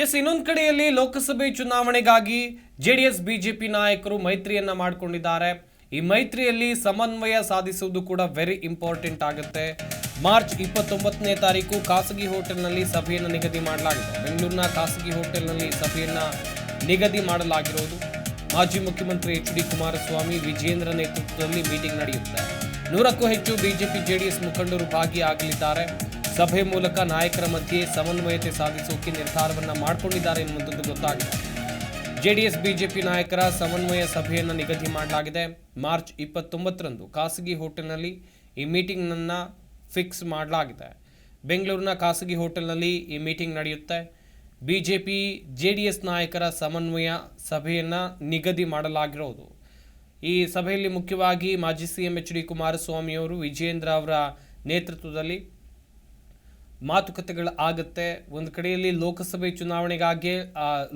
S, ಇನ್ನೊಂದು ಕಡೆಯಲ್ಲಿ ಲೋಕಸಭೆ ಚುನಾವಣೆಗಾಗಿ ಜೆ ಡಿ ಎಸ್ ಬಿಜೆಪಿ ನಾಯಕರು ಮೈತ್ರಿಯನ್ನ ಮಾಡಿಕೊಂಡಿದ್ದಾರೆ. ಈ ಮೈತ್ರಿಯಲ್ಲಿ ಸಮನ್ವಯ ಸಾಧಿಸುವುದು ಕೂಡ ವೆರಿ ಇಂಪಾರ್ಟೆಂಟ್ ಆಗುತ್ತೆ. ಮಾರ್ಚ್ ಇಪ್ಪತ್ತೊಂಬತ್ತನೇ ತಾರೀಕು ಖಾಸಗಿ ಹೋಟೆಲ್ನಲ್ಲಿ ಸಭೆಯನ್ನು ನಿಗದಿ ಮಾಡಲಾಗಿದೆ. ಬೆಂಗಳೂರಿನ ಖಾಸಗಿ ಹೋಟೆಲ್ನಲ್ಲಿ ಸಭೆಯನ್ನ ನಿಗದಿ ಮಾಡಲಾಗಿರೋದು. ಮಾಜಿ ಮುಖ್ಯಮಂತ್ರಿ ಎಚ್ ಡಿ ಕುಮಾರಸ್ವಾಮಿ ವಿಜೇಂದ್ರ ನೇತೃತ್ವದಲ್ಲಿ ಮೀಟಿಂಗ್ ನಡೆಯುತ್ತೆ. ನೂರಕ್ಕೂ ಹೆಚ್ಚು ಬಿಜೆಪಿ, ಜೆಡಿಎಸ್ ಮುಖಂಡರು ಭಾಗಿಯಾಗಲಿದ್ದಾರೆ. ಸಭೆ ಮೂಲಕ ನಾಯಕರ ಮಧ್ಯೆ ಸಮನ್ವಯತೆ ಸಾಧಿಸೋಕೆ ನಿರ್ಧಾರವನ್ನು ಮಾಡಿಕೊಂಡಿದ್ದಾರೆ ಎನ್ನುವಂಥದ್ದು ಗೊತ್ತಾಗಿದೆ. ಜೆಡಿಎಸ್, ಬಿಜೆಪಿ ನಾಯಕರ ಸಮನ್ವಯ ಸಭೆಯನ್ನು ನಿಗದಿ ಮಾಡಲಾಗಿದೆ. ಮಾರ್ಚ್ ಇಪ್ಪತ್ತೊಂಬತ್ತರಂದು ಖಾಸಗಿ ಹೋಟೆಲ್ನಲ್ಲಿ ಈ ಮೀಟಿಂಗ್ನನ್ನು ಫಿಕ್ಸ್ ಮಾಡಲಾಗಿದೆ. ಬೆಂಗಳೂರಿನ ಖಾಸಗಿ ಹೋಟೆಲ್ನಲ್ಲಿ ಈ ಮೀಟಿಂಗ್ ನಡೆಯುತ್ತೆ. ಬಿಜೆಪಿ, ಜೆಡಿಎಸ್ ನಾಯಕರ ಸಮನ್ವಯ ಸಭೆಯನ್ನು ನಿಗದಿ ಮಾಡಲಾಗಿರೋದು. ಈ ಸಭೆಯಲ್ಲಿ ಮುಖ್ಯವಾಗಿ ಮಾಜಿ ಸಿ ಎಂ ಎಚ್ ಡಿ ಕುಮಾರಸ್ವಾಮಿಯವರು ವಿಜೇಂದ್ರ ಅವರ ನೇತೃತ್ವದಲ್ಲಿ ಮಾತುಕತೆಗಳು ಆಗುತ್ತೆ. ಒಂದು ಕಡೆಯಲ್ಲಿ ಲೋಕಸಭೆ ಚುನಾವಣೆಗಾಗಿ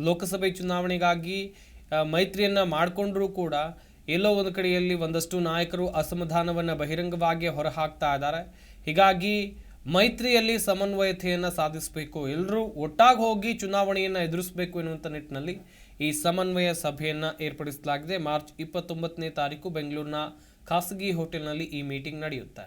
ಲೋಕಸಭೆ ಚುನಾವಣೆಗಾಗಿ ಮೈತ್ರಿಯನ್ನು ಮಾಡಿಕೊಂಡ್ರೂ ಕೂಡ ಎಲ್ಲೋ ಒಂದು ಕಡೆಯಲ್ಲಿ ಒಂದಷ್ಟು ನಾಯಕರು ಅಸಮಾಧಾನವನ್ನು ಬಹಿರಂಗವಾಗಿ ಹೊರಹಾಕ್ತಾ ಇದ್ದಾರೆ ಹೀಗಾಗಿ ಮೈತ್ರಿಯಲ್ಲಿ ಸಮನ್ವಯತೆಯನ್ನು ಸಾಧಿಸಬೇಕು. ಎಲ್ಲರೂ ಒಟ್ಟಾಗಿ ಹೋಗಿ ಚುನಾವಣೆಯನ್ನು ಎದುರಿಸಬೇಕು ಎನ್ನುವಂಥ ನಿಟ್ಟಿನಲ್ಲಿ ಈ ಸಮನ್ವಯ ಸಭೆಯನ್ನು ಏರ್ಪಡಿಸಲಾಗಿದೆ. ಮಾರ್ಚ್ ಇಪ್ಪತ್ತೊಂಬತ್ತನೇ ತಾರೀಕು ಬೆಂಗಳೂರಿನ ಖಾಸಗಿ ಹೋಟೆಲ್ನಲ್ಲಿ ಈ ಮೀಟಿಂಗ್ ನಡೆಯುತ್ತೆ.